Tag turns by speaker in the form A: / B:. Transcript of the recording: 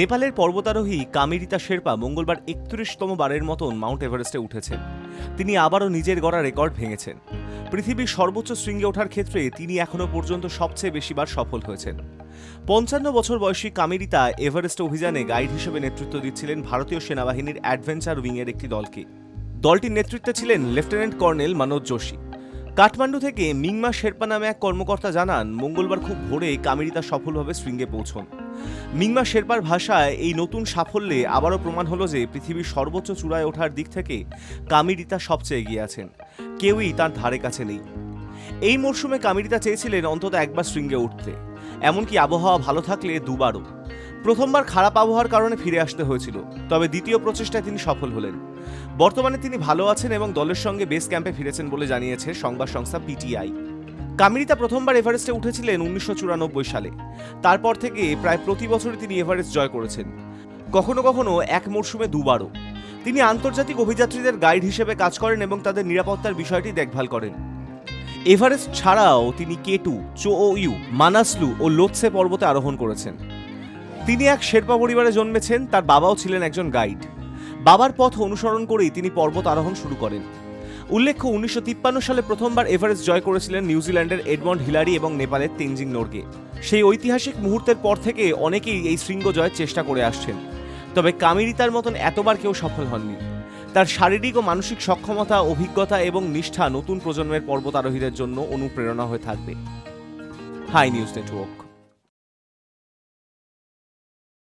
A: নেপালের পর্বতারোহী কামিরিতা শেরপা মঙ্গলবার একত্রিশতম বারের মতন মাউন্ট এভারেস্টে উঠেছেন। তিনি আবারও নিজের গড়া রেকর্ড ভেঙেছেন। পৃথিবীর সর্বোচ্চ শৃঙ্গে ওঠার ক্ষেত্রে তিনি এখনও পর্যন্ত সবচেয়ে বেশিবার সফল হয়েছেন। পঞ্চান্ন বছর বয়সী কামিরিতা এভারেস্ট অভিযানে গাইড হিসেবে নেতৃত্ব দিচ্ছিলেন ভারতীয় সেনাবাহিনীর অ্যাডভেঞ্চার উইংয়ের একটি দলকে। দলটির নেতৃত্বে ছিলেন লেফটেন্যান্ট কর্নেল মানোজ যোশী। কাঠমান্ডু থেকে মিংমা শেরপা নামে এক কর্মকর্তা জানান, মঙ্গলবার খুব ভোরে কামিরিতা সফলভাবে শৃঙ্গে পৌঁছন। মিংমা শেরপার ভাষায় এই নতুন সাফল্যে আবারও প্রমাণ হলো যে পৃথিবীর সর্বোচ্চ চূড়ায় ওঠার দিক থেকে কামিরিতা সবচেয়ে এগিয়ে আছেন। কেউই তার ধারে কাছে নেই। এই মরশুমে কামিরিতা চেয়েছিলেন অন্তত একবার শৃঙ্গে উঠতে। এমনকি আবহাওয়া ভালো থাকলে দুবারও। প্রথমবার খারাপ আবহাওয়ার কারণে ফিরে আসতে হয়েছিল, তবে দ্বিতীয় প্রচেষ্টায় তিনি সফল হলেন। বর্তমানে তিনি ভালো আছেন এবং দলের সঙ্গে বেস ক্যাম্পে ফিরেছেন বলে জানিয়েছে সংবাদ সংস্থা পিটিআই। কামিরিতা প্রথমবার এভারেস্টে উঠেছিলেন উনিশশো চুরানব্বই সালে। তারপর থেকে প্রায় প্রতি বছরই তিনি এভারেস্ট জয় করেছেন। কখনো কখনো এক মরশুমে দুবারও। তিনি আন্তর্জাতিক অভিযাত্রীদের গাইড হিসেবে কাজ করেন এবং তাদের নিরাপত্তার বিষয়টি দেখভাল করেন। এভারেস্ট ছাড়াও তিনি কেটু চো ইউ, মানাসলু ও লোৎসে পর্বতে আরোহণ করেছেন। তিনি এক শেরপা পরিবারে জন্মেছেন, তার বাবাও ছিলেন একজন গাইড। বাবার পথ অনুসরণ করেই তিনি পর্বত আরোহণ শুরু করেন। উল্লেখ্য, উনিশশো তিপ্পান্ন সালে প্রথমবার এভারেস্ট জয় করেছিলেন নিউজিল্যান্ডের এডমন্ড হিলারি এবং নেপালের তেনজিং নোরগে। সেই ঐতিহাসিক মুহূর্তের পর থেকে অনেকেই এই শৃঙ্গ জয়ের চেষ্টা করে আসছেন। তবে কামিরিতার মতন এতবার কেউ সফল হননি। তার শারীরিক ও মানসিক সক্ষমতা, অভিজ্ঞতা এবং নিষ্ঠা নতুন প্রজন্মের পর্বতারোহীদের জন্য অনুপ্রেরণা হয়ে থাকবে। Hi news network.